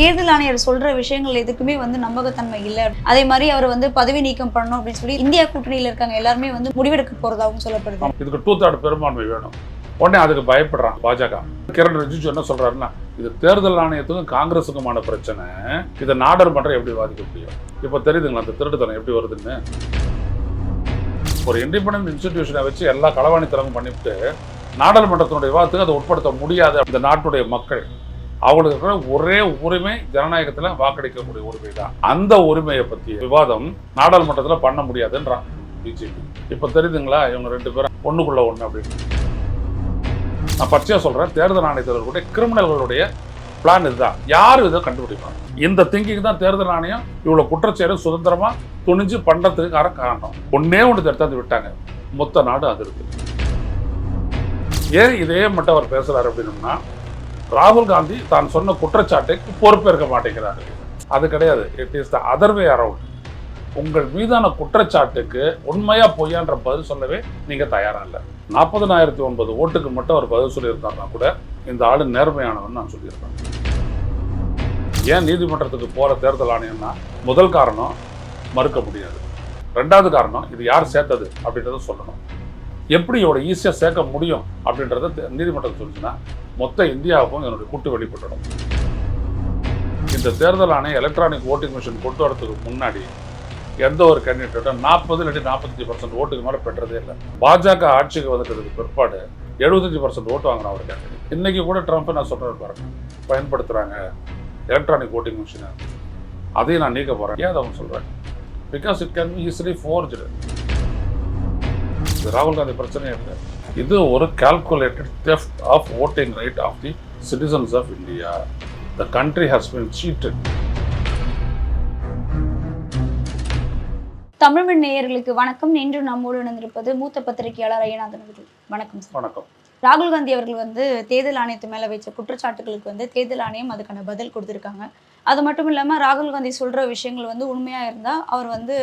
தேர்தல் ஆணையர் சொல்ற விஷயங்கள் எதுக்குமே வந்து நம்பகத்தன்மை இல்லை. அதே மாதிரி அவர் வந்து பதவி நீக்கம் பண்ணணும் அப்படின்னு சொல்லி இந்தியா கூட்டணியில இருக்காங்க எல்லாருமே வந்து முடிவெடுக்க போறதாகவும் சொல்லப்படுது. இதுக்கு டூ தேர்ட் பெரும்பான்மை வேணும். உடனே அதுக்கு பயப்படுறான் பாஜக. கிரண் ரிஜிஜு என்ன சொல்றாருன்னா இது தேர்தல் ஆணையத்துக்கும் காங்கிரஸுக்குமான பிரச்சனை. இதை நாடாளுமன்றம் எப்படி வாதிக்க முடியும்? இப்போ தெரியுதுங்களா அந்த திருட்டுத்தனம் எப்படி வருதுன்னு? ஒரு இண்டிபெண்டன்ட் இன்ஸ்டிடியூஷனை வச்சு எல்லா களவாணித்தனமும் பண்ணிவிட்டு நாடாளுமன்றத்தினுடைய விவாதத்துக்கு அதை உட்படுத்த முடியாது இந்த நாட்டுடைய மக்கள். அவங்களுக்கு இருக்கிற ஒரே உரிமை ஜனநாயகத்தில் வாக்களிக்கக்கூடிய உரிமை தான். அந்த உரிமையை பற்றி விவாதம் நாடாளுமன்றத்தில் பண்ண முடியாதுன்றான் பிஜேபி. இப்போ தெரியுதுங்களா இவங்க ரெண்டு பேரும் ஒண்ணுக்குள்ள ஒன்று அப்படின்னு. நான் பச்சையாக சொல்கிறேன் தேர்தல் ஆணையத்தினருடைய கிரிமினல்களுடைய பிளான் இதுதான். யார் இதை கண்டுபிடிப்பாங்க? இந்த திங்கிங் தான் தேர்தல் ஆணையம் இவ்வளோ குற்றச்செயலும் சுதந்திரமாக துணிஞ்சு பண்ணுறதுக்கு கார காரணம் ஒன்னே ஒன்று தடுத்தாந்து விட்டாங்க. மொத்த நாடு அது இருக்கு. ஏன் இதே மட்டும் அவர் பேசுறாரு அப்படின்னம்னா ராகுல் காந்தி தான் சொன்ன குற்றச்சாட்டுக்கு பொறுப்பேற்க மாட்டேங்கிறார்கள் அது கிடையாது. It is the other way around உங்கள் மீதான குற்றச்சாட்டுக்கு உண்மையா பொய்யான்ற பதில் சொல்லவே நீங்க தயாரா இல்லை. நாற்பதனாயிரத்தி ஒன்பது ஓட்டுக்கு மட்டும் அவர் பதில் சொல்லியிருந்தாருன்னா கூட இந்த ஆளு நேர்மையானவன் நான் சொல்லியிருப்பேன். ஏன் நீதிமன்றத்துக்கு போற தேர்தல் ஆணையம்னா முதல் காரணம் மறுக்க முடியாது. ரெண்டாவது காரணம் இது யார் சேர்த்தது அப்படின்றத சொல்லணும். எப்படி இவ்வளோ ஈஸியாக சேர்க்க முடியும் அப்படின்றத நீதிமன்றத்தை நீதிமன்றம் மொத்த இந்தியாவுக்கும் என்னுடைய கூட்டு வெளிப்பட்டுடும் இந்த தேர்தல் ஆணையம் எலக்ட்ரானிக் ஓட்டிங் மிஷின் கொண்டு வரதுக்கு முன்னாடி எந்த ஒரு கேண்டிடேட்டும் நாற்பது இல்லாட்டி நாற்பத்தஞ்சு பர்சன்ட் ஓட்டுக்கு மேலே பெற்றதே இல்லை. பாஜக ஆட்சிக்கு வந்துட்டதுக்கு பிற்பாடு எழுபத்தஞ்சு பர்சன்ட் ஓட்டு வாங்கின ஒரு கேண்டிடேட் இன்றைக்கி கூட ட்ரம்ப் நான் சொல்கிறேன் பாருங்க. பயன்படுத்துகிறாங்க எலக்ட்ரானிக் ஓட்டிங் மிஷினை அதையும் நான் நீக்க போகிறேன் ஏன் அதை அவங்க சொல்கிறேன் because it can easily forge இது ராகுல் காந்தி பிரச்சனையே இல்லை. இது ஒரு calculated theft of voting right of the citizens of India the country has been cheated. தமிழ்மண் நேயர்களுக்கு வணக்கம். இன்று நம்மோடு இணைந்திருப்பது மூத்த பத்திரிகையாளர் ஐயநாதன் அவர்கள். வணக்கம் வணக்கம். ராகுல் காந்தி அவர்கள் வந்து தேர்தல் ஆணையத்து மேல வச்ச குற்றச்சாட்டுகளுக்கு வந்து தேர்தல் ஆணையம் அதுக்கான பதில் கொடுத்திருக்காங்க. அது மட்டும் இல்லாம ராகுல் காந்தி சொல்ற விஷயங்கள் வந்து உண்மையா இருந்தா அவர் வந்து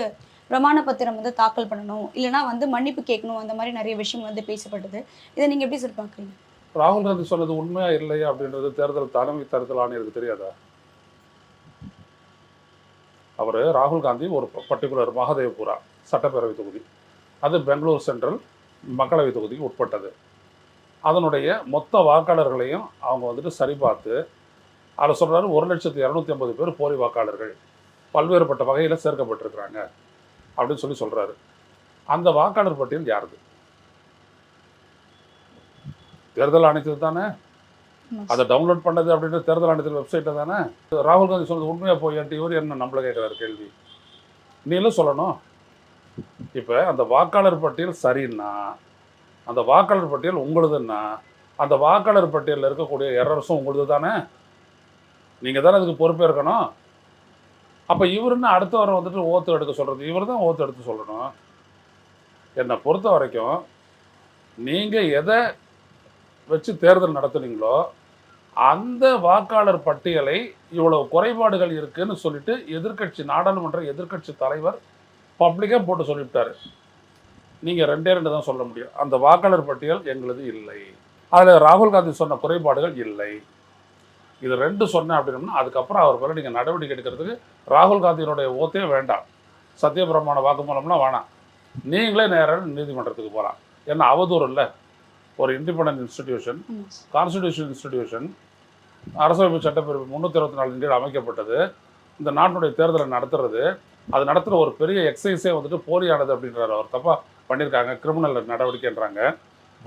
பிரமாண பத்திரம் வந்து தாக்கல் பண்ணணும் இல்லைன்னா வந்து மன்னிப்பு கேட்கணும் அந்த மாதிரி நிறைய விஷயம் வந்து பேசப்பட்டது. இதை நீங்கள் எப்படி சார் பார்க்குறீங்க? ராகுல் காந்தி சொன்னது உண்மையா இல்லையா அப்படின்றது தேர்தல் தலைமை தேர்தல் ஆணையருக்கு தெரியாதா? அவர் ராகுல் காந்தி ஒரு பர்டிகுலர் மகாதேவ்புரா சட்டப்பேரவை தொகுதி. அது பெங்களூர் சென்ட்ரல் மக்களவை தொகுதிக்கு உட்பட்டது. அதனுடைய மொத்த வாக்காளர்களையும் அவங்க வந்துட்டு சரிபார்த்து அதில் சொல்கிறாரு ஒரு லட்சத்து இரநூத்தி ஐம்பது பேர் போலி வாக்காளர்கள். பல்வேறுபட்ட வகையில் சேர்க்கப்பட்டிருக்கிறாங்க. அப்படின்னு சொல்லி சொல்றாரு. அந்த வாக்காளர் பட்டியல் யாருது? தேர்தல் ஆணையத்துக்கு தானே? அதை டவுன்லோட் பண்ணது அப்படின்றது தேர்தல் ஆணையத்தில் வெப்சைட்டில் தானே? ராகுல் காந்தி சொன்னது உண்மையாக போயான்ட்டு இவர் என்ன நம்மள கேட்குறாரு கேள்வி? நீங்களும் சொல்லணும்? இப்போ அந்த வாக்காளர் பட்டியல் சரின்னா அந்த வாக்காளர் பட்டியல் உங்களுதுன்னா அந்த வாக்காளர் பட்டியலில் இருக்கக்கூடிய எரர்ஸும் உங்களுது தானே நீங்கள் தானே அதுக்கு பொறுப்பேற்கணும்? அப்போ இவருன்னு அடுத்த வாரம் வந்துட்டு ஓத்து எடுக்க சொல்கிறது இவர் தான் ஓத்து எடுத்து சொல்லணும். என்னை பொறுத்த வரைக்கும் நீங்கள் எதை வச்சு தேர்தல் நடத்துனீங்களோ அந்த வாக்காளர் பட்டியலை இவ்வளவு குறைபாடுகள் இருக்குன்னு சொல்லிட்டு எதிர்க்கட்சி நாடாளுமன்ற எதிர்க்கட்சி தலைவர் பப்ளிக்காக போட்டு சொல்லிவிட்டாரு. நீங்கள் ரெண்டே ரெண்டு தான் சொல்ல முடியும். அந்த வாக்காளர் பட்டியல் எங்களுது இல்லை. அதில் ராகுல் காந்தி சொன்ன குறைபாடுகள் இல்லை. இது ரெண்டு சொன்னேன் அப்படின்னா அதுக்கப்புறம் அவர் மேலே நீங்கள் நடவடிக்கை எடுக்கிறதுக்கு ராகுல் காந்தியினுடைய ஓத்தே வேண்டாம். சத்தியபிரமாண வாக்குமூலம்லாம் வேணாம். நீங்களே நேராக நீதிமன்றத்துக்கு போகலாம் ஏன்னா அவதூறு இல்லை ஒரு இண்டிபெண்டன்ட் இன்ஸ்டிடியூஷன் கான்ஸ்டிடியூஷன் இன்ஸ்டிடியூஷன் அரசமைப்பு சட்டப்பிரிவு முந்நூற்றி இருபத்தி நாலு கீழ் அமைக்கப்பட்டது. இந்த நாட்டினுடைய தேர்தலை நடத்துறது. அது நடத்துகிற ஒரு பெரிய எக்ஸசைஸே வந்துட்டு போலியானது அப்படின்றாரு அவர். தப்பாக பண்ணியிருக்காங்க. கிரிமினல் நடவடிக்கைன்றாங்க.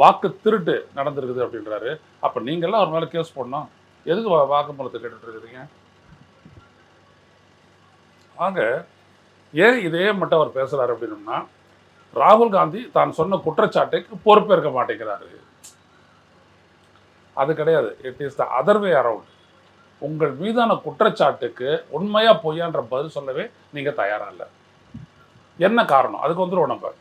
வாக்கு திருட்டு நடந்திருக்குது அப்படின்றாரு. அப்போ நீங்கள்லாம் அவர் மேலே கேஸ் போடணும். எதுக்கு வா- வாக்குமூலத்தை கேட்டுட்டு இருக்கிறீங்க? ஆக ஏன் இதே மட்டும் அவர் பேசுகிறாரு அப்படின்னம்னா ராகுல் காந்தி தான் சொன்ன குற்றச்சாட்டுக்கு பொறுப்பேற்க மாட்டேங்கிறாரு. அது கிடையாது. It is the other way around உங்கள் மீதான குற்றச்சாட்டுக்கு உண்மையா பொய்யான்ற பதில் சொல்லவே நீங்க தயாரா இல்லை. என்ன காரணம்? அதுக்கு வந்துடும் நம்ம.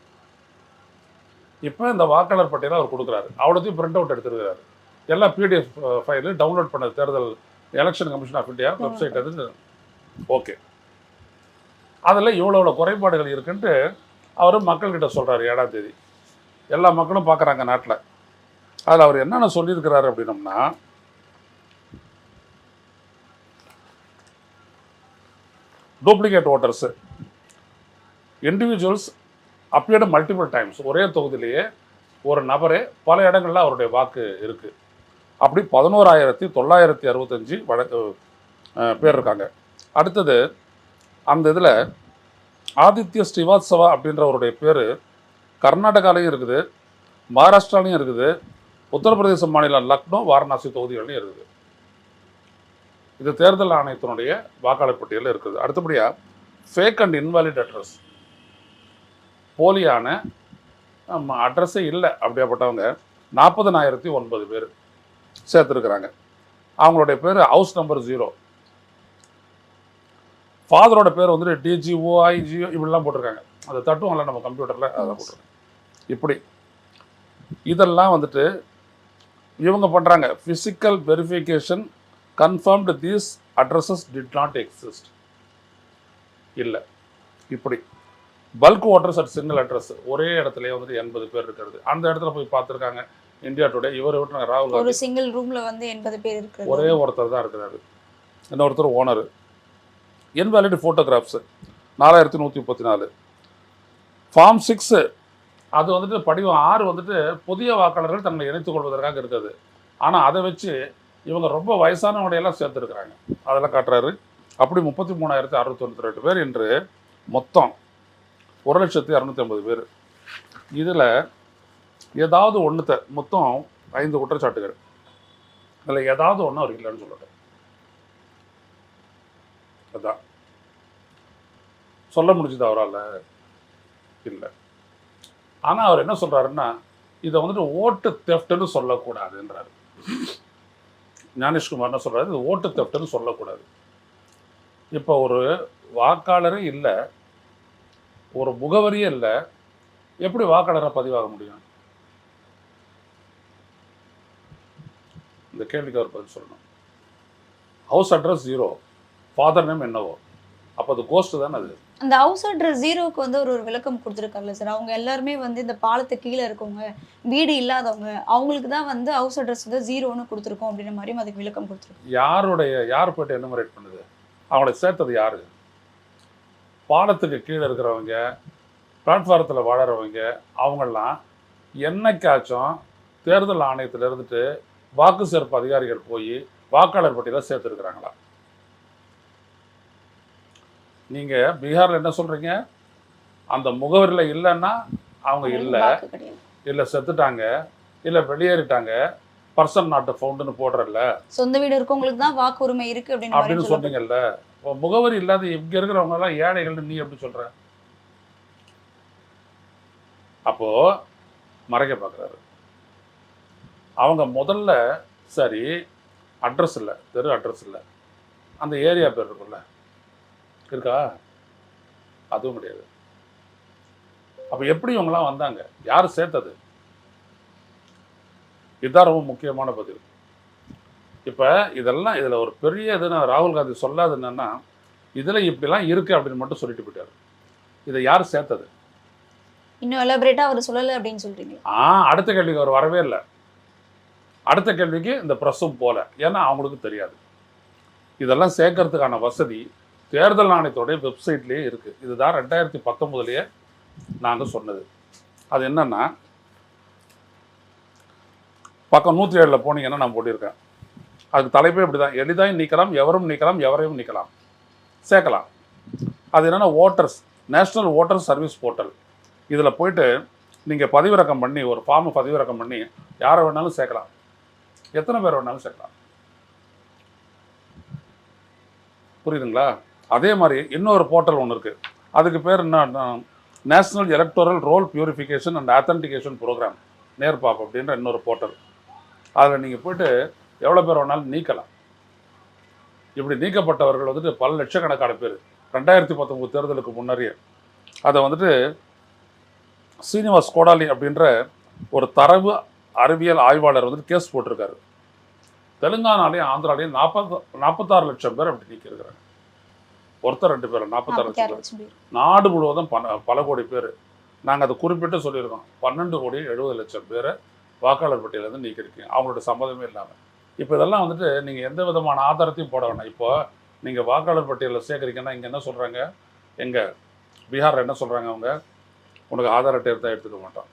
இப்போ இந்த வாக்காளர் பட்டியலை அவர் கொடுக்குறாரு. அவ்வளோத்தையும் பிரிண்ட் அவுட் எடுத்துருக்கிறாரு. எல்லா பிடிஎஃப் ஃபைலு டவுன்லோட் பண்ண தேர்தல் election commission of India website அது. ஓகே அதில் இவ்வளோ இவ்வளோ குறைபாடுகள் இருக்குன்ட்டு அவர் மக்கள்கிட்ட சொல்கிறாரு ஏழாம் தேதி. எல்லா மக்களும் பார்க்குறாங்க நாட்டில். அதில் அவர் என்னென்ன சொல்லியிருக்கிறாரு அப்படின்னம்னா duplicate voters individuals appeared multiple times ஒரே தொகுதியிலேயே ஒரு நபரே பல இடங்களில் அவருடைய வாக்கு இருக்குது அப்படி பதினோராயிரத்தி தொள்ளாயிரத்தி அறுபத்தஞ்சு வழக்கு பேர் இருக்காங்க. அடுத்தது அந்த இதில் ஆதித்ய ஸ்ரீவாத்சவா அப்படின்றவருடைய பேர் கர்நாடகாலையும் இருக்குது மகாராஷ்டிராலையும் இருக்குது உத்தரப்பிரதேச மாநிலம் லக்னோ வாரணாசி தொகுதிகள்லையும் இருக்குது. இது தேர்தல் ஆணையத்தினுடைய வாக்காளர் பட்டியலில் இருக்குது. அடுத்தபடியாக ஃபேக் அண்ட் இன்வாலிட் அட்ரஸ் போலியான அட்ரஸே இல்லை அப்படியாப்பட்டவங்க நாற்பதனாயிரத்தி ஒன்பது பேர். சேர்த்துருக்குறாங்க. அவங்களுடைய பேர் ஹவுஸ் நம்பர் ஜீரோ ஃபாதரோட பேர் வந்துட்டு டிஜிஓஐ ஜிஓ இப்படிலாம் போட்டிருக்காங்க. அதை தட்டுவாங்கல்ல நம்ம கம்ப்யூட்டரில் அதெல்லாம் போட்டிருக்காங்க. இப்படி. இதெல்லாம் வந்துட்டு இவங்க பண்ணுறாங்க physical verification confirmed these addresses did not exist இல்லை. இப்படி. Bulk voters at single address ஒரே இடத்துலயே வந்துட்டு எண்பது பேர் இருக்கிறது. அந்த இடத்துல போய் பார்த்துருக்காங்க. இந்தியா டுடே இவர் விட்டு ராகுல் ஒரு சிங்கிள் ரூம்ல வந்து எண்பது பேர் இருக்கிறது. ஒரே ஒருத்தர் தான் இருக்கிறாரு. இன்னொருத்தர் ஓனர் இன்வேலிட் ஃபோட்டோகிராஃப்ஸு நாலாயிரத்தி நூற்றி முப்பத்தி நாலு. ஃபார்ம் சிக்ஸு அது வந்துட்டு படிவம் ஆறு வந்துட்டு புதிய வாக்காளர்கள் தங்களை இணைத்துக் கொள்வதற்காக இருக்குது. ஆனால் அதை வச்சு இவங்க ரொம்ப வயசானவங்களையெல்லாம் சேர்த்துருக்குறாங்க. அதெல்லாம் காட்டுறாரு. அப்படி முப்பத்தி மூணாயிரத்தி அறுநூத்தி ரெண்டு பேர் இன்று மொத்தம் ஒரு லட்சத்தி இரநூத்தி ஐம்பது பேர். இதில் ஏதாவது ஒன்றுத்த மொத்தம் ஐந்து குற்றச்சாட்டுகள். அதில் ஏதாவது ஒன்று அவர் இல்லைன்னு சொல்லட்டும் அதான். சொல்ல முடிஞ்சது அவரால்? இல்லை. ஆனால் அவர் என்ன சொல்றாருன்னா இதை வந்துட்டு ஓட்டு தெஃப்ட்னு சொல்லக்கூடாதுன்றாரு. ஞானேஷ்குமார் என்ன சொல்றாரு? இது ஓட்டு தெஃப்ட்னு சொல்லக்கூடாது. இப்போ ஒரு வாக்காளரே இல்லை ஒரு முகவரியே இல்லை எப்படி வாக்காளராக பதிவாக முடியும்? இந்த கேள்விக்கு அவர் பதில் சொல்லணும். House address zero father name என்னவோ. அப்போ அது கோஸ்ட் தானே அது? அந்த ஹவுஸ் அட்ரஸ் ஜீரோக்கு வந்து ஒரு ஒரு விளக்கம் கொடுத்துருக்காருல்ல சார் அவங்க எல்லாருமே வந்து இந்த பாலத்து கீழே இருக்கவங்க வீடு இல்லாதவங்க அவங்களுக்கு தான் வந்து ஹவுஸ் அட்ரஸ் வந்து ஜீரோன்னு கொடுத்துருக்கோம் அப்படின்ற மாதிரியும் அதுக்கு விளக்கம் கொடுத்துருக்கோம் யாருடைய யார் போய்ட்டு எனுமரேட் பண்ணுது? அவங்களை சேர்த்தது யாரு? பாலத்துக்கு கீழே இருக்கிறவங்க பிளாட்ஃபாரத்தில் வாழறவங்க அவங்கெல்லாம் என்னைக்காச்சும் தேர்தல் ஆணையத்தில் இருந்துட்டு வாக்கு சேர்ப்பு அதிகாரிகள் போய் வாக்காளர் பட்டியலை சேர்த்துருக்குறாங்களா? நீங்கள் பீகாரில் என்ன சொல்கிறீங்க அந்த முகவரியில் இல்லைன்னா அவங்க இல்லை. இல்லை செத்துட்டாங்க. இல்லை வெளியேறிட்டாங்க. பர்சன் நாட்டு ஃபவுண்டுன்னு போடுறல்ல. சொந்த வீடு இருக்கவங்களுக்கு தான் வாக்கு உரிமை இருக்கு அப்படின்னு சொல்லப்படுது. சொன்னீங்கல்ல. முகவரி இல்லாத இங்க இருக்கிறவங்க எல்லாம் ஏழைகள்னு நீ எப்படி சொல்ற? அப்போ மறைக்க பார்க்குறாரு அவங்க முதல்ல சரி அட்ரஸ் இல்லை தெரு அட்ரஸ் இல்லை. அந்த ஏரியா பேர் இருக்குல்ல இருக்கா? அதுவும் கிடையாது. அப்போ எப்படி இவங்கெல்லாம் வந்தாங்க? யார் சேர்த்தது? இதுதான் ரொம்ப முக்கியமான பதில். இப்போ இதெல்லாம் இதில் ஒரு பெரிய இது நான் ராகுல் காந்தி சொல்லாது என்னன்னா இதில் இப்படிலாம் இருக்குது அப்படின்னு மட்டும் சொல்லிட்டு போயிட்டாரு. இதை யார் சேர்த்தது? இன்னும் எலாபரேட்டா அவர் சொல்லலை அப்படின்னு சொல்றீங்க. ஆ அடுத்த கேள்விக்கு அவர் வரவே இல்லை. அடுத்த கேள்விக்கு இந்த ப்ரெஸ்ஸும் போல ஏன்னா அவங்களுக்கு தெரியாது. இதெல்லாம் சேர்க்கறதுக்கான வசதி தேர்தல் ஆணையத்தோடைய வெப்சைட்லேயே இருக்குது இதுதான் ரெண்டாயிரத்தி பத்தொம்போதுலேயே நாங்கள் சொன்னது. அது என்னன்னா பக்கம் நூற்றி ஏழில் போனீங்கன்னா நான் போட்டிருக்கேன். அதுக்கு தலைப்பே இப்படி தான் எளிதாக நீக்கலாம் எவரும் நீக்கலாம் எவரையும் நீக்கலாம். சேர்க்கலாம். அது என்னென்னா voters national voter service portal இதில் போயிட்டு நீங்கள் பதிவிறக்கம் பண்ணி ஒரு ஃபார்மை பதிவிறக்கம் பண்ணி யாரை வேணாலும் சேர்க்கலாம். எத்தனை பேர் வேணாலும் சேர்க்கலாம். புரியுதுங்களா? அதே மாதிரி இன்னொரு போர்ட்டல் ஒன்று இருக்குது அதுக்கு பேர் என்ன national electoral roll purification and authentication programme NERPAP அப்படின்ற இன்னொரு போர்ட்டல் அதில் நீங்கள் போயிட்டு எவ்வளோ பேர் வேணாலும் நீக்கலாம். இப்படி நீக்கப்பட்டவர்கள் வந்துட்டு பல லட்சக்கணக்கான பேர். ரெண்டாயிரத்தி பத்தொம்போது தேர்தலுக்கு முன்னரே அதை வந்துட்டு சீனிவாஸ் கோடாலி அப்படின்ற ஒரு தரவு அறிவியல் ஆய்வாளர் வந்துட்டு கேஸ் போட்டிருக்காரு. தெலுங்கானாலையும் ஆந்திராலையும் நாற்பது நாற்பத்தாறு லட்சம் பேர் அப்படி நீக்கியிருக்கிறாங்க ஒருத்தர் ரெண்டு பேர் நாற்பத்தாறு நாற்பத்தி லட்சம் பேர். நாடு முழுவதும் பல பல கோடி பேர். நாங்கள் அதை குறிப்பிட்டு சொல்லியிருக்கோம். பன்னெண்டு கோடி எழுபது லட்சம் பேரை வாக்காளர் பட்டியலேருந்து நீக்கிருக்கீங்க அவங்களோட சம்மதமே இல்லாமல் இப்போ இதெல்லாம் வந்துட்டு நீங்கள் எந்த விதமான ஆதாரத்தையும் போட வேணாம். இப்போ நீங்கள் வாக்காளர் பட்டியலில் சேர்க்குறீங்கன்னா இங்கே என்ன சொல்கிறாங்க எங்கே? பீகாரில் என்ன சொல்கிறாங்க அவங்க? உனக்கு ஆதார் அட்டை இருந்தால் எடுத்துக்க மாட்டோம்.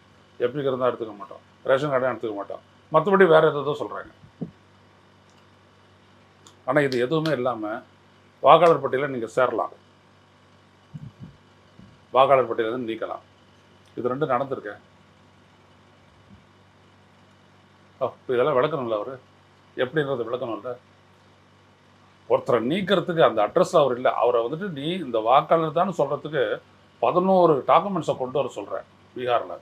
எப்பிக்கு இருந்தால் எடுத்துக்க மாட்டோம்? ரேஷன் கார்டை எடுத்துக்க மாட்டோம். மற்றபடி வேறு எதோ சொல்கிறாங்க ஆனால் இது எதுவுமே இல்லாமல் வாக்காளர் பட்டியலில் நீங்கள் சேரலாம். வாக்காளர் பட்டியலிருந்து நீக்கலாம். இது ரெண்டும் நடந்திருக்கேன் இப்போ இதெல்லாம் விளக்கணும்ல அவர்? எப்படின்றது விளக்கணும்ல? ஒருத்தரை நீக்கிறதுக்கு அந்த அட்ரஸ் அவர் இல்லை. அவரை வந்துட்டு நீ இந்த வாக்காளர் தான் சொல்கிறதுக்கு பதினோரு டாக்குமெண்ட்ஸை கொண்டு வர சொல்கிறேன் பீகாரில்.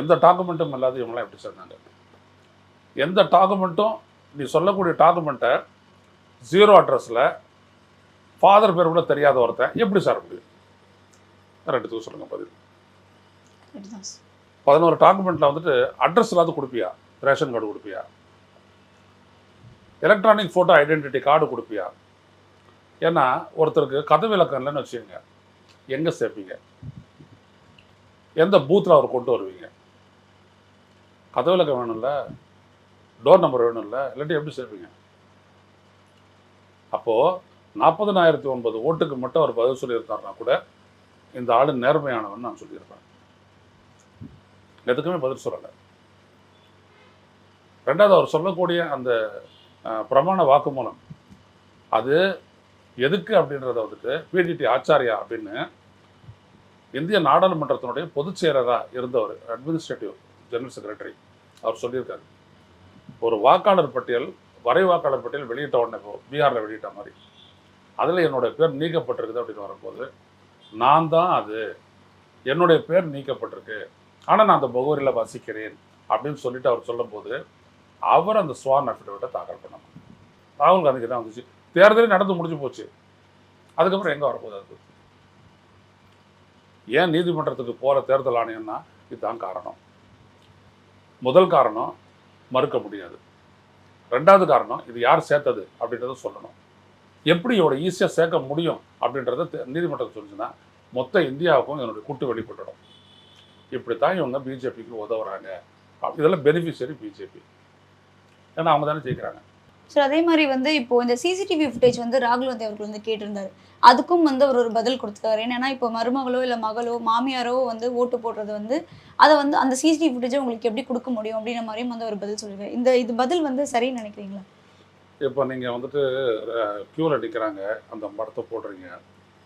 எந்த டாக்குமெண்ட்டும் இல்லாத இவங்களாம் எப்படி சேர்ந்தாங்க எந்த டாக்குமெண்ட்டும் நீ சொல்லக்கூடிய டாக்குமெண்ட்டை ஜீரோ அட்ரஸில் ஃபாதர் பேர் கூட தெரியாத ஒருத்தன் எப்படி சார் முடியும் ரெண்டுத்துக்கும் சொல்லுங்கள் பதில். பதினோரு டாக்குமெண்ட்டில் வந்துட்டு அட்ரஸ் இல்லாத கொடுப்பியா? ரேஷன் கார்டு கொடுப்பியா? எலக்ட்ரானிக் ஃபோட்டோ ஐடென்டிட்டி கார்டு கொடுப்பியா? ஏன்னா ஒருத்தருக்கு கதை விளக்கம் இல்லைன்னு வச்சுக்கோங்க. எங்கே சேர்ப்பீங்க? எந்த பூத்தில் அவர் கொண்டு வருவீங்க? கதை விளக்கம் வேணும்ல? டோர் நம்பர் வேணும்ல? இல்லாட்டி எப்படி சேர்ப்பீங்க? அப்போது நாற்பதனாயிரத்தி ஒன்பது ஓட்டுக்கு மட்டும் அவர் பதில் சொல்லியிருந்தாருன்னா கூட இந்த ஆளு நேர்மையானவன் நான் சொல்லியிருப்பேன். எதுக்குமே பதில் சொல்லலை. ரெண்டாவது அவர் சொல்லக்கூடிய அந்த பிரமாண வாக்குமூலம் அது எதுக்கு அப்படின்றத வந்துட்டு பிடிடி ஆச்சாரியா அப்படின்னு இந்திய நாடாளுமன்றத்தினுடைய பொதுச் செயலராக இருந்தவர் அட்மினிஸ்ட்ரேட்டிவ் ஜெனரல் செக்ரட்டரி அவர் சொல்லியிருக்காரு. ஒரு வாக்காளர் பட்டியல் வரை வாக்காளர் பட்டியல் வெளியிட்ட உடனே இப்போ பீகாரில் வெளியிட்ட மாதிரி. அதில் என்னுடைய பேர் நீக்கப்பட்டிருக்குது அப்படின்னு வரும்போது நான் தான் அது. என்னுடைய பேர் நீக்கப்பட்டிருக்கு. ஆனால் நான் அந்த முகவரியில் வசிக்கிறேன் அப்படின்னு சொல்லிட்டு அவர் சொல்லும்போது அவர் அந்த ஸ்வான் அஃபிடவிட்டை தாக்கல் பண்ணணும் ராகுல் காந்திக்கு தான் வந்துச்சு. தேர்தலே நடந்து முடிஞ்சு போச்சு. அதுக்கப்புறம் எங்கே வரப்போகுது அது? ஏன் நீதிமன்றத்துக்கு போகிற தேர்தல் ஆணையம்னா இதுதான் காரணம். முதல் காரணம் மறுக்க முடியாது. ரெண்டாவது காரணம் இது யார் சேர்த்தது அப்படின்றத சொல்லணும். எப்படி இவரை ஈஸியாக சேர்க்க முடியும் அப்படின்றத தே- நீதிமன்றம் சொல்லுச்சுன்னா மொத்த இந்தியாவுக்கும் என்னுடைய கூட்டு வெளிப்பட்டுடும். இப்படி தான் இவங்க பிஜேபிக்கு உதவுறாங்க. இதெல்லாம் பெனிஃபிஷரி பிஜேபி ஏன்னா அவங்க தானே ஜெயிக்கிறாங்க. ஸோ அதே மாதிரி வந்து இப்போ இந்த சிசிடிவி ஃபுட்டேஜ் வந்து ராகுல் வந்து அவர்கள் வந்து கேட்டிருந்தாரு. அதுக்கும் வந்து அவர் ஒரு பதில் கொடுத்துருக்காரு என்னன்னா இப்போ மருமகளோ இல்லை மகளோ மாமியாரோ வந்து ஓட்டு போடுறது வந்து அதை வந்து அந்த சிசிடிவி ஃபுட்டேஜை உங்களுக்கு எப்படி கொடுக்க முடியும் அப்படின்ற மாதிரியும் வந்து அவர் பதில் சொல்லியிருக்காரு இந்த இது பதில் வந்து சரின்னு நினைக்கிறீங்களா? இப்போ நீங்கள் வந்துட்டு க்யூவில் நிற்கிறாங்க அந்த படத்தை போடுறீங்க.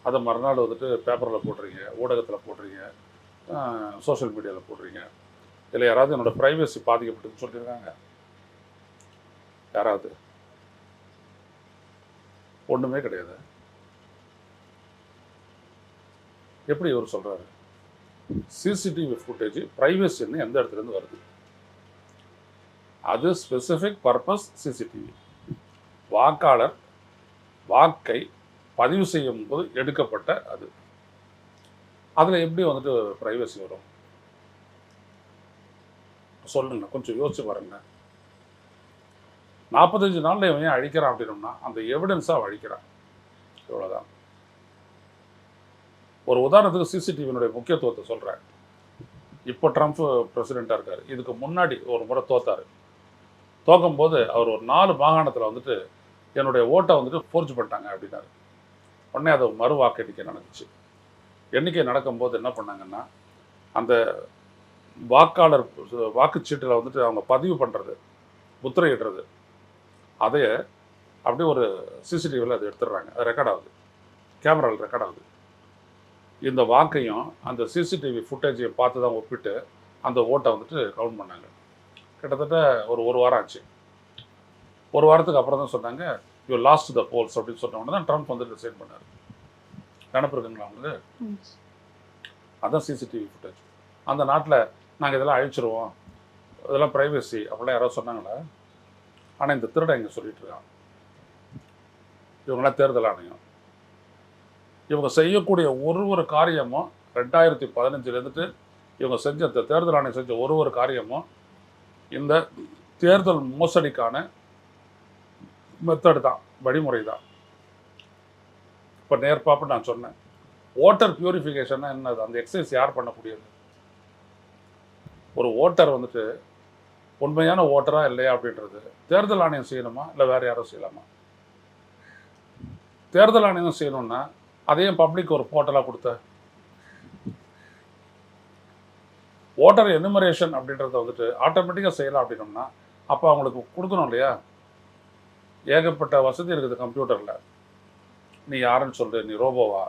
அதை மறுநாள் வந்துட்டு பேப்பரில் போடுறீங்க. ஊடகத்தில் போடுறீங்க. சோஷியல் மீடியாவில் போடுறீங்க. இல்லை யாராவது என்னோடய ப்ரைவசி பாதிக்கப்பட்டுன்னு சொல்லியிருக்காங்க. யாராவது? ஒன்றுமே கிடையாது. எப்படி இவர் சொல்கிறாரு சிசிடிவி ஃபுட்டேஜ் ப்ரைவசின்னு எந்த இடத்துலேருந்து வருது? அது ஸ்பெசிஃபிக் பர்பஸ் சிசிடிவி வாக்காளர் வாக்கை பதிவு செய்யும் போது எடுக்கப்பட்ட அது. அதில் எப்படி வந்துட்டு ப்ரைவசி வரும்? சொல்லுங்க கொஞ்சம் யோசிச்சு பாருங்க நாற்பத்தஞ்சு நாளில் இவன் ஏன் அழிக்கிறான் அப்படின்னோம்னா அந்த எவிடன்ஸாக அழிக்கிறான். இவ்வளோதான் ஒரு உதாரணத்துக்கு சிசிடிவியினுடைய முக்கியத்துவத்தை சொல்கிறேன் இப்போ ட்ரம்ப் பிரசிடெண்ட்டாக இருக்கார். இதுக்கு முன்னாடி ஒரு முறை தோத்தார். தோக்கும்போது அவர் ஒரு நாலு மாகாணத்தில் வந்துட்டு என்னுடைய ஓட்டை வந்துட்டு ஃபோர்ஜ் பண்ணிட்டாங்க அப்படின்னாரு. உடனே அதை மறு வாக்கு எண்ணிக்கை நடந்துச்சு. எண்ணிக்கை நடக்கும்போது என்ன பண்ணாங்கன்னா அந்த வாக்காளர் வாக்குச்சீட்டில் வந்துட்டு அவங்க பதிவு பண்ணுறது முத்திரையிடுறது அதைய அப்படியே ஒரு சிசிடிவியில் அதை எடுத்துடுறாங்க. அது ரெக்கார்ட் ஆகுது. கேமராவில் ரெக்கார்ட் ஆகுது. இந்த வாக்கையும் அந்த சிசிடிவி ஃபுட்டேஜையும் பார்த்து தான் ஒப்பிட்டு அந்த ஓட்டை வந்துட்டு கவுண்ட் பண்ணாங்க. கிட்டத்தட்ட ஒரு ஒரு வாரம் ஆச்சு. ஒரு வாரத்துக்கு அப்புறம் தான் சொன்னாங்க யூ லாஸ்ட் த போல்ஸ் அப்படின்னு சொன்ன உடனே தான் ட்ரம்ப் வந்து டிசைட் பண்ணார். நினப்பு இருக்குங்களா உங்களுக்கு? அதான் சிசிடிவி ஃபுட்டேஜ் அந்த நாட்டில் நாங்கள் இதெல்லாம் அழிச்சிருவோம். இதெல்லாம் ப்ரைவசி அப்படிலாம் யாராவது சொன்னாங்களா? ஆனால் இந்த திருடன் இங்கே சொல்லிட்டு இருக்கான் இவங்களாம் தேர்தல் ஆணையம். இவங்க செய்யக்கூடிய ஒரு ஒரு காரியமும் ரெண்டாயிரத்தி பதினஞ்சுலேருந்துட்டு இவங்க செஞ்ச இந்த தேர்தல் ஆணையம் செஞ்ச ஒரு ஒரு காரியமும் இந்த தேர்தல் மோசடிக்கான மெத்தடு தான் வழிமுறை தான். இப்போ நேர்பாப்பு நான் சொன்னேன். ஓட்டர் பியூரிஃபிகேஷன்னா என்னது? அந்த எக்ஸசைஸ் யார் பண்ணக்கூடியது? ஒரு ஓட்டர் வந்துட்டு உண்மையான ஓட்டரா இல்லையா அப்படின்றது. தேர்தல் ஆணையம் செய்யணுமா? இல்லை வேற யாரும் செய்யலாமா? தேர்தல் ஆணையம் செய்யணும்னா அதையும் பப்ளிக் ஒரு போர்ட்டலாக கொடுத்த? ஓட்டர் எனுமரேஷன் அப்படின்றத வந்துட்டு ஆட்டோமேட்டிக்காக செய்யலாம் அப்படின்னோம்னா அப்போ அவங்களுக்கு கொடுக்கணும் இல்லையா? ஏகப்பட்ட வசதி இருக்குது கம்ப்யூட்டரில் நீ யாருன்னு சொல்லு நீ ரோபோவா?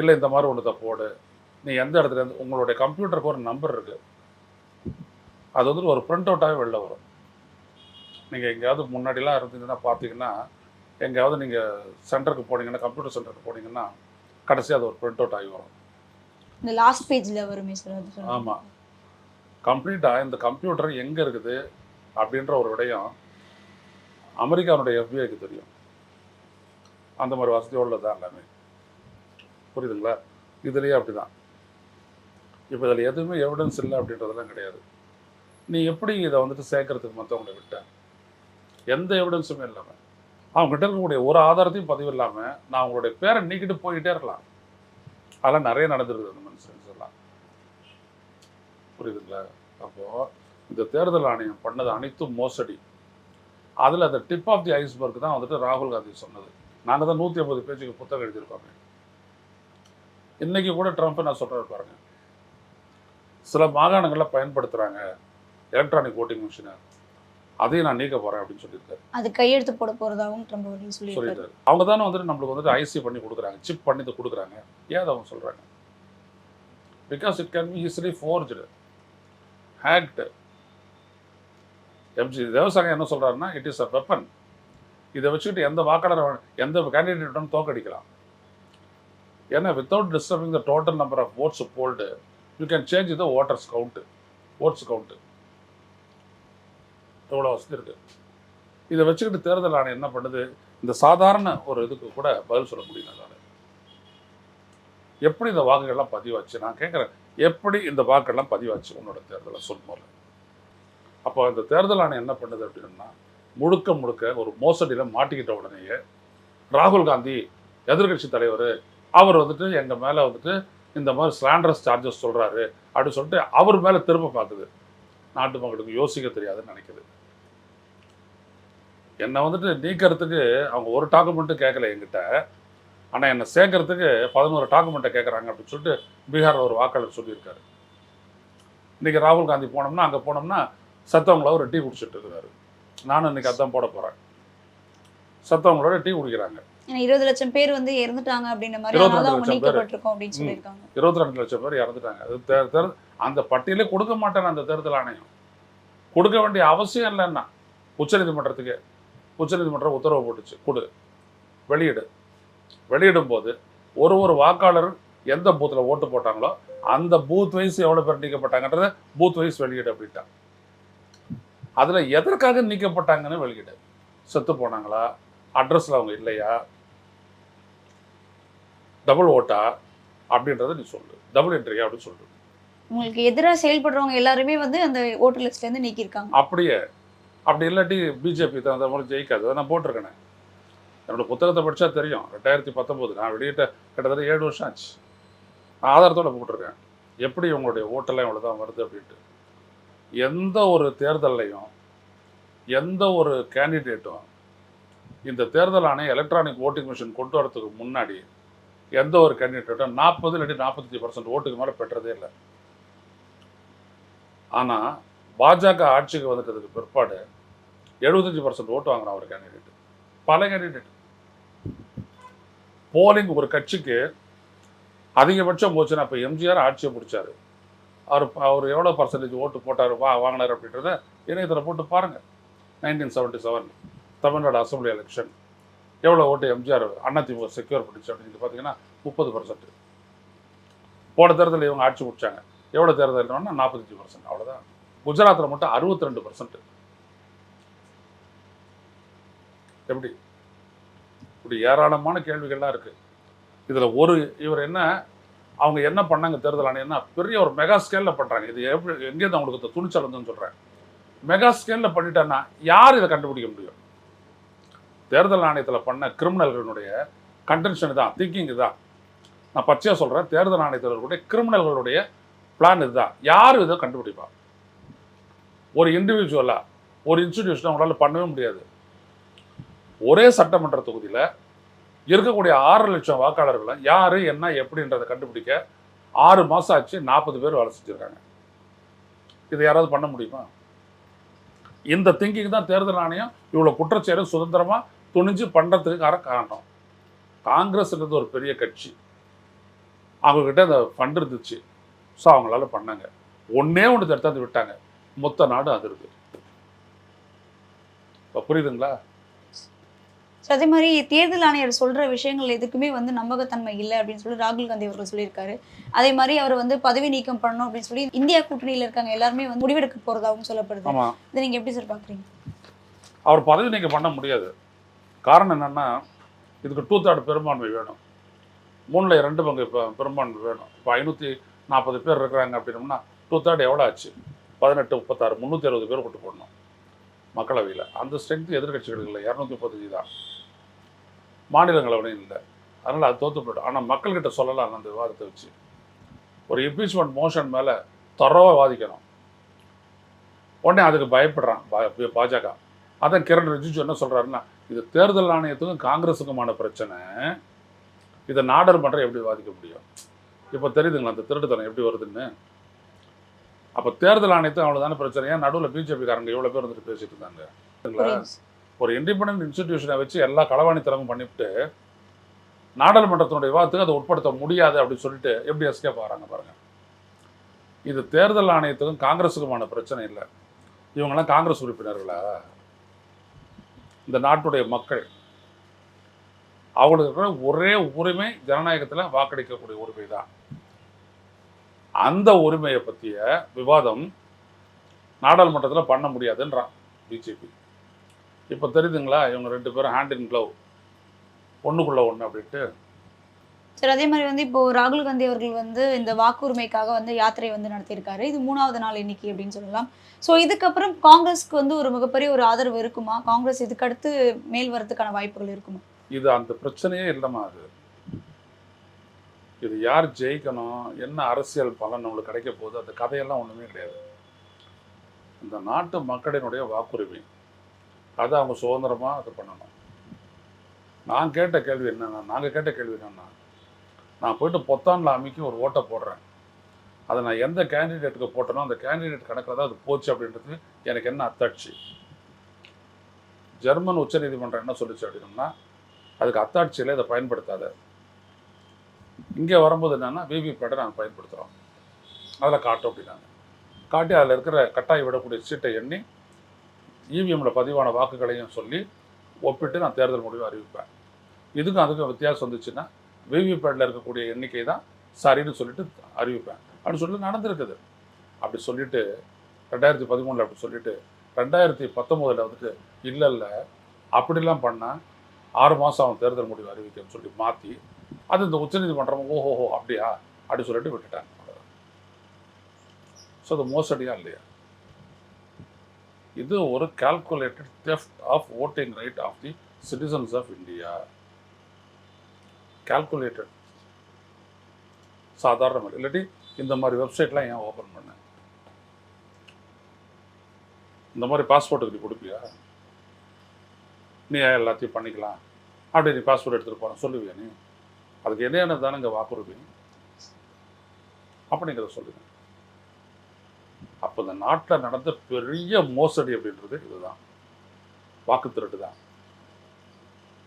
இல்லை இந்த மாதிரி ஒன்று போடு. நீ எந்த இடத்துல இருந்து உங்களுடைய கம்ப்யூட்டருக்கு ஒரு நம்பர் இருக்குது அது வந்துட்டு ஒரு பிரிண்ட் அவுட்டாகவே வெளில வரும். நீங்கள் எங்கேயாவது முன்னாடிலாம் இருந்தீங்கன்னா பார்த்தீங்கன்னா எங்கேயாவது நீங்கள் சென்டருக்கு போனீங்கன்னா கம்ப்யூட்டர் சென்டருக்கு போனீங்கன்னா கடைசி அது ஒரு பிரிண்ட் அவுட் ஆகி வரும். இந்த லாஸ்ட் பேஜ்ல வருமே சார். ஆமாம் கம்ப்ளீட்டாக இந்த கம்ப்யூட்டர் எங்கே இருக்குது அப்படின்ற ஒரு விடயம் அமெரிக்காவுடைய எஃபிஐக்கு தெரியும். அந்த மாதிரி வசதியோடு தான் எல்லாமே. புரியுதுங்களா? இதுலேயே அப்படி தான் இப்போ இதில் எதுவுமே எவிடன்ஸ் இல்லை அப்படின்றதெல்லாம் கிடையாது. நீ எப்படி இதை வந்துட்டு சேர்க்கறதுக்கு மற்றவங்களை விட்ட? எந்த எவிடன்ஸுமே இல்லாமல் அவங்ககிட்ட இருக்கக்கூடிய ஒரு ஆதாரத்தையும் பதிவு இல்லாமல் நான் அவங்களுடைய பேரை நீக்கிட்டு போய்கிட்டே இருக்கலாம். அதெல்லாம் நிறைய நடந்துருது அந்த மனுஷன்ஸ் எல்லாம் புரியுதுங்களா? அப்போது இந்த தேர்தல் ஆணையம் பண்ணது அனைத்தும் மோசடி. அதில் அந்த டிப் ஆஃப் தி ஐஸ்பர்க் தான் வந்துட்டு ராகுல் காந்தி சொன்னது. நாங்கள் தான் நூற்றி ஐம்பது பேஜுக்கு புத்தகம் எழுதியிருக்கோமே. இன்னைக்கு கூட ட்ரம்ப் நான் சொல்கிறாரு பாருங்கள் சில மாகாணங்களில் பயன்படுத்துகிறாங்க எலக்ட்ரானிக் ஓட்டிங் மிஷினை அதையும் நான் நீக்க போகிறேன் அப்படின்னு சொல்லியிருக்காரு. அது கையெழுத்து போட போறதாகவும் ட்ரம்ப் அவர்கள் சொல்லியிருக்காரு. அவங்க தானே வந்துட்டு நம்மளுக்கு வந்துட்டு ஐசி பண்ணி கொடுக்குறாங்க. சிப் பண்ணி கொடுக்குறாங்க. ஏன் அதை அவங்க சொல்கிறாங்க because it can be easily forged hacked M G Devasamy என்ன சொல்கிறாருன்னா இட் இஸ் அ வெப்பன் இதை வச்சுக்கிட்டு எந்த வாக்காளர் எந்த கேண்டிடேட்டும் தோக்கடிக்கலாம் ஏன்னா without disturbing the total number of votes polled you can change the voters count votes count எவ்வளோ வசதி இருக்குது இதை வச்சுக்கிட்டு தேர்தல் ஆணையம் என்ன பண்ணுது? இந்த சாதாரண ஒரு இதுக்கு கூட பதில் சொல்ல முடியல நான். எப்படி இந்த வாக்குகள்லாம் பதிவாச்சு? நான் கேட்குறேன். எப்படி இந்த வாக்கெல்லாம் பதிவாச்சு? உன்னோட தேர்தலை சொல்லும்போது அப்போ இந்த தேர்தல் ஆணையம் என்ன பண்ணுது அப்படின்னா முழுக்க முழுக்க ஒரு மோசடியில் மாட்டிக்கிட்ட உடனேயே ராகுல் காந்தி எதிர்க்கட்சி தலைவர் அவர் வந்துட்டு எங்கள் மேலே வந்துட்டு இந்த மாதிரி ஸ்லாண்டரஸ் சார்ஜஸ் சொல்கிறாரு அப்படின்னு சொல்லிட்டு அவர் மேலே திரும்ப பார்க்குது. நாட்டு மக்களுக்கு யோசிக்க தெரியாதுன்னு நினைக்குது. என்னை வந்துட்டு நீக்கிறதுக்கு அவங்க ஒரு டாக்குமெண்ட்டும் கேட்கல என்கிட்ட. ஆனால் என்னை சேர்க்கறதுக்கு பதினோரு டாக்குமெண்ட்டை கேட்குறாங்க அப்படின்னு சொல்லிட்டு பீகாரில் ஒரு வாக்காளர் சொல்லியிருக்காரு. இன்றைக்கி ராகுல் காந்தி போனோம்னா அங்கே போனோம்னா சத்தவங்கள ஒரு டீ குடிச்சிட்டு இருக்கிறாரு நானும் இன்னைக்கு அதான் போட போகிறேன் சத்தவங்களோட டீ குடிக்கிறாங்க. இருபது லட்சம் பேர் வந்து இறந்துட்டாங்க அப்படின்ற மாதிரி இருபத்தி ரெண்டு லட்சம் பேர். நீக்கப்பட்டிருக்கோம் அப்படின்னு சொல்லியிருக்காங்க. இருபத்தி ரெண்டு லட்சம் பேர் இறந்துட்டாங்க. அது அந்த பட்டியலே கொடுக்க மாட்டேன் அந்த தேர்தல் ஆணையம். கொடுக்க வேண்டிய அவசியம் இல்லைன்னா உச்சநீதிமன்றத்துக்கு உச்சநீதிமன்றம் உத்தரவு போட்டுச்சு. கொடு. வெளியிடு. வெளியிடும் போது ஒரு ஒரு வாக்காளர் எந்த பூத்தில் ஓட்டு போட்டாங்களோ அந்த பூத் வைஸ் எவ்வளோ பேர் நீக்கப்பட்டாங்கன்றத பூத் வைஸ் வெளியிடு அப்படின்ட்டாங்க அதில் எதற்காக நீக்கப்பட்டாங்கன்னு வெளியிடு. செத்து போனாங்களா? அட்ரஸில் அவங்க இல்லையா? டபுள் ஓட்டா அப்படின்றத நீ சொல்லு. டபுள் என்ட்ரியா அப்படின்னு சொல்லு. உங்களுக்கு எதிராக செயல்படுறவங்க எல்லாருமே வந்து அந்த ஓட்டர் லிஸ்ட்ல இருந்து நீக்கியிருக்காங்க. அப்படியே. அப்படி இல்லாட்டி பிஜேபி தகுந்த மாதிரி ஜெயிக்காது. அதை நான் போட்டிருக்கேனே. என்னோட புத்தகத்தை படித்தா தெரியும். ரெண்டாயிரத்தி பத்தொம்போது நான் வெளியிட்ட கிட்டத்தட்ட ஏழு வருஷம் ஆச்சு. நான் ஆதாரத்தோட போட்டிருக்கேன். எப்படி உங்களுடைய ஓட்டெல்லாம் இவ்வளோ தான் வருது அப்படின்ட்டு. எந்த ஒரு தேர்தல்லையும் எந்த ஒரு கேண்டிடேட்டும் இந்த தேர்தல் ஆணையம் எலக்ட்ரானிக் ஓட்டிங் மிஷின் கொண்டு வரதுக்கு முன்னாடி எந்த ஒரு கேண்டிடேட்டும் நாற்பது இல்லாட்டி நாற்பத்தஞ்சு பர்சன்ட் ஓட்டுக்கு மேலே பெற்றதே இல்லை. ஆனால் பாஜக ஆட்சிக்கு வந்துட்டதுக்கு பிற்பாடு எழுபத்தஞ்சு பர்சன்ட் ஓட்டு வாங்குறான் ஒரு கேண்டிடேட் பல கேண்டிடேட் போலிங் ஒரு கட்சிக்கு அதிகபட்சம் போச்சுன்னா இப்போ எம்ஜிஆர் ஆட்சியை பிடிச்சாரு. அவர் அவர் எவ்வளோ பர்சன்டேஜ் ஓட்டு போட்டார் வா வாங்கினார் அப்படின்றத இணையத்தில் போட்டு பாருங்கள் nineteen seventy seven Tamil Nadu assembly election எவ்வளோ ஓட்டு எம்ஜிஆர் அதிமுக செக்யூர் பண்ணிச்சு அப்படின்னு பார்த்தீங்கன்னா முப்பது பர்சன்ட் போன தேர்தலில் இவங்க ஆட்சி பிடிச்சாங்க எவ்வளோ தேர்தல்னா நாற்பத்தஞ்சு பர்சன்ட் அவ்வளோதான் குஜராத்தில் மட்டும் அறுபத்தி ரெண்டு பர்சன்ட் எப்படி? இப்படி ஏராளமான கேள்விகள்லாம் இருக்கு. இதில் ஒரு இவர் என்ன அவங்க என்ன பண்ணாங்க தேர்தல் ஆணையம்னா பெரிய ஒரு மெகா ஸ்கேலில் பண்ணுறாங்க இது எப்படி எங்கேருந்து அவங்களுக்கு துணிச்சல் வந்துன்னு சொல்கிறேன் மெகா ஸ்கேலில் பண்ணிட்டேன்னா யார் இதை கண்டுபிடிக்க முடியும்? தேர்தல் ஆணையத்தில் பண்ண கிரிமினல்களுடைய கண்டென்ஷன் தான் திங்கிங் தான் நான் பச்சையாக சொல்கிறேன் தேர்தல் ஆணையத்தில் இருக்கக்கூடிய கிரிமினல்களுடைய பிளான் இதுதான். யார் இதை கண்டுபிடிப்பா? ஒரு இண்டிவிஜுவலாக ஒரு இன்ஸ்டிடியூஷனை உங்களால் பண்ணவே முடியாது. ஒரே சட்டமன்ற தொகுதியில் இருக்கக்கூடிய ஆறு லட்சம் வாக்காளர்களும் யார் என்ன எப்படின்றதை கண்டுபிடிக்க ஆறு மாதம் ஆச்சு நாற்பது பேர் வேலை செஞ்சுருக்காங்க. இதை யாராவது பண்ண முடியுமா? இந்த திங்கிங் தான் தேர்தல் ஆணையம் இவ்வளோ குற்றச்செயலும் சுதந்திரமாக துணிஞ்சு பண்ணுறதுக்கு காரணம். காங்கிரஸ்ன்றது ஒரு பெரிய கட்சி. அவங்கக்கிட்ட அந்த ஃபண்ட் இருந்துச்சு. ஸோ அவங்களால பண்ணாங்க. ஒன்றே ஒன்று தடுத்தாந்து விட்டாங்க. மொத்த நாடு அதிருது. இப்போ புரியுதுங்களா? ஸோ அதே மாதிரி தேர்தல் ஆணையர் சொல்ற விஷயங்கள் எதுக்குமே வந்து நம்பகத்தன்மை இல்லை அப்படின்னு சொல்லி ராகுல் காந்தி அவர்கள் சொல்லியிருக்காரு. அதே மாதிரி அவர் வந்து பதவி நீக்கம் பண்ணணும் அப்படின்னு சொல்லி இந்தியா கூட்டணியில் இருக்காங்க எல்லாருமே வந்து முடிவெடுக்க போறதாகவும் சொல்லப்படுது. இதை நீங்க எப்படி சார் பாக்குறீங்க? அவர் பதவி நீக்கம் பண்ண முடியாது. காரணம் என்னென்னா இதுக்கு டூ தேர்ட் பெரும்பான்மை வேணும். மூணில் ரெண்டு பங்கு இப்போ பெரும்பான்மை வேணும். இப்போ ஐநூற்றி நாற்பது பேர் இருக்கிறாங்க அப்படின்னோம்னா டூ தேர்ட் எவ்வளோ ஆச்சு? பதினெட்டு முப்பத்தாறு முந்நூற்றி அறுபது பேர் கொண்டு போடணும் மக்களவையில். அந்த ஸ்ட்ரென்த் எதிர்க்கட்சிகள் இல்லை. இரநூத்தி முப்பத்தஞ்சு தான். மாநிலங்களவையும் இல்லை. அதனால் அது தோற்று போய்டும். ஆனால் மக்கள்கிட்ட சொல்லலாம் அந்த விவாதத்தை வச்சு. ஒரு இம்பீச்மெண்ட் மோஷன் மேலே தரோவாக வாதிக்கணும். உடனே அதுக்கு பயப்படுறான் பா- பாஜக. அதான் கிரண் ரிஜிஜு என்ன சொல்கிறாருன்னா இது தேர்தல் ஆணையத்துக்கும் காங்கிரஸுக்குமான பிரச்சனை. இதை நாடாளுமன்றம் எப்படி வாதிக்க முடியும்? இப்போ தெரியுதுங்களா அந்த திருட்டுத்தனம் எப்படி வருதுன்னு? அப்போ தேர்தல் ஆணையத்துக்கு அவ்வளோதானே பிரச்சனை. ஏன் நடுவில் பிஜேபிக்காரங்க எவ்வளோ பேர் வந்துட்டு பேசிட்டு இருந்தாங்க. ஒரு இண்டிபெண்டன்ட் இன்ஸ்டிடியூஷனை வச்சு எல்லா களவாணித்தனமும் பண்ணிவிட்டு நாடாளுமன்றத்தினுடைய விவாதத்துக்கு அதை உட்படுத்த முடியாது அப்படின்னு சொல்லிட்டு எப்படி எஸ்கேப் ஆகிறாங்க பாருங்க. இது தேர்தல் ஆணையத்துக்கும் காங்கிரஸுக்குமான பிரச்சனை இல்லை. இவங்கெல்லாம் காங்கிரஸ் உறுப்பினர்களா? இந்த நாட்டுடைய மக்கள் அவங்களுக்கு இருக்கிற ஒரே உரிமை ஜனநாயகத்தில் வாக்களிக்கக்கூடிய உரிமை தான். அந்த உரிமையை பற்றிய விவாதம் நாடாளுமன்றத்தில் பண்ண முடியாதுன்றான் பிஜேபி இப்போ தெரியுதுங்களா? இவங்க ரெண்டு பேரும் ஹேண்ட் இன் க்ளவ் ஒன்றுக்குள்ள ஒன்று அப்படின்ட்டு சார் அதே மாதிரி வந்து இப்போ ராகுல் காந்தி அவர்கள் வந்து இந்த வாக்குரிமைக்காக வந்து யாத்திரை வந்து நடத்தியிருக்காரு. இது மூணாவது நாள் இன்னைக்கு அப்படின்னு சொல்லலாம். ஸோ இதுக்கப்புறம் காங்கிரஸ்க்கு வந்து ஒரு மிகப்பெரிய ஒரு ஆதரவு இருக்குமா? காங்கிரஸ் இதுக்கடுத்து மேல் வரதுக்கான வாய்ப்புகள் இருக்குமா? இது அந்த பிரச்சனையே இல்லைம்மா அது. இது யார் ஜெயிக்கணும்? என்ன அரசியல் பலன் நம்மளுக்கு கிடைக்க போகுது? அந்த கதையெல்லாம் ஒன்றுமே கிடையாது. இந்த நாட்டு மக்களினுடைய வாக்குரிமை. அதை அவங்க சுதந்திரமாக அது பண்ணணும். நான் கேட்ட கேள்வி என்னென்னா நாங்கள் கேட்ட கேள்வி என்னென்னா நான் போயிட்டு பொத்தானில் அமைக்கி ஒரு ஓட்டை போடுறேன். அதை நான் எந்த கேண்டிடேட்டுக்கு போட்டனோ அந்த கேண்டிடேட் கணக்கில் தான் அது போச்சு அப்படின்றது எனக்கு என்ன அத்தாட்சி? ஜெர்மன் உச்சநீதிமன்றம் என்ன சொல்லிச்சு அப்படின்னம்னா அதுக்கு அத்தாட்சியில் இதை பயன்படுத்தாத. இங்கே வரும்போது என்னென்னா விவிபேட்டை நாங்கள் பயன்படுத்துகிறோம் அதில் காட்டும் அப்படின்னாங்க. காட்டி அதில் இருக்கிற கட்டாய விடக்கூடிய சீட்டை எண்ணி இவிஎம்மில் பதிவான வாக்குகளையும் சொல்லி ஒப்பிட்டு நான் தேர்தல் முடிவு அறிவிப்பேன். இதுக்கும் அதுக்கும் வித்தியாசம் வந்துச்சுன்னா விவிபேட்டில் இருக்கக்கூடிய எண்ணிக்கை தான் சரின்னு சொல்லிட்டு அறிவிப்பேன். அப்படின்னு சொல்லி நடந்திருக்குது. அப்படி சொல்லிட்டு ரெண்டாயிரத்தி பதிமூணில் அப்படி சொல்லிட்டு ரெண்டாயிரத்தி பத்தொம்போதில் வந்துட்டு இல்லை இல்லை அப்படிலாம் பண்ணால் ஆறு மாதம் அவன் தேர்தல் முடிவு அறிவிக்கன்னு சொல்லி மாற்றி அது இந்த உச்சநீதிமன்றம் ஓஹோஹோ அப்படியா? அப்படி சொல்லிட்டு விட்டுட்டாங்க. ஸோ அது மோசடியா இல்லையா? இது ஒரு calculated theft of voting right of the citizens of India calculated சாதாரண இல்லாட்டி இந்த மாதிரி வெப்சைட்லாம் ஏன் ஓப்பன் பண்ண? இந்த மாதிரி பாஸ்போர்ட்டுக்கு நீ கொடுப்பியா? நீ எல்லாத்தையும் பண்ணிக்கலாம்? அப்படி நீ பாஸ்போர்ட் எடுத்துகிட்டு போகிறேன் சொல்லுவியா நீ? அதுக்கு என்னென்ன தானங்க வாக்குறுதி? அப்படிங்கிறத சொல்லுங்க. அப்போ இந்த நாட்டில் நடந்த பெரிய மோசடி அப்படின்றது இதுதான். வாக்கு திருட்டு தான்.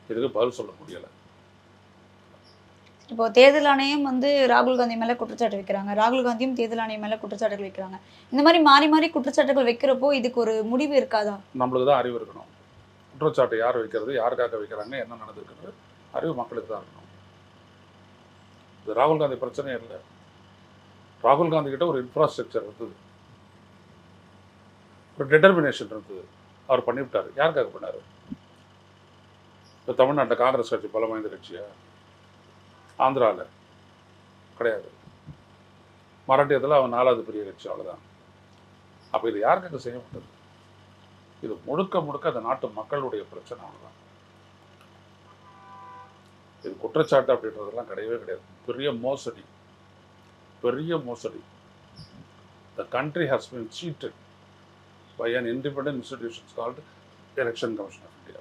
இதுக்கு பதில் சொல்ல முடியலை. இப்போ தேர்தல் ஆணையம் வந்து ராகுல் காந்தி மேல குற்றச்சாட்டு வைக்கிறாங்க. ராகுல் காந்தியும் தேர்தல் ஆணையம் மேல குற்றச்சாட்டுகள் வைக்கிறாங்க. இந்த மாதிரி மாறி மாறி குற்றச்சாட்டுகள் வைக்கிறப்போ இதுக்கு ஒரு முடிவு இருக்காதா? நம்மளுக்கு தான் அறிவு இருக்கணும். குற்றச்சாட்டு யார் வைக்கிறது யாருக்காக வைக்கிறாங்க என்ன நடந்திருக்கிறது அறிவு மக்களுக்கு தான் இருக்கணும். இது ராகுல் காந்தி பிரச்சனையே இல்லை. ராகுல் காந்தி கிட்ட ஒரு இன்ஃப்ராஸ்ட்ரக்சர் இருந்தது. ஒரு டிட்டர்மினேஷன் இருந்தது. அவர் பண்ணிவிட்டார். யாருக்காக பண்ணார்? இப்போ தமிழ்நாட்டில் காங்கிரஸ் கட்சி பலம் வாய்ந்த கட்சியாக ஆந்திராவில் கிடையாது. மராட்டியத்தில் அவன் நாலாவது பெரிய கட்சி அவ்வளோதான் அப்போ இது யாருக்காக செய்யப்பட்டது? இது முழுக்க முழுக்க அந்த நாட்டு மக்களுடைய பிரச்சனை அவ்வளோதான் இது குற்றச்சாட்டு அப்படின்றதெல்லாம் கிடையவே கிடையாது. பெரிய மோசடி. பெரிய மோசடி. The country has been cheated by institutions called election commission of India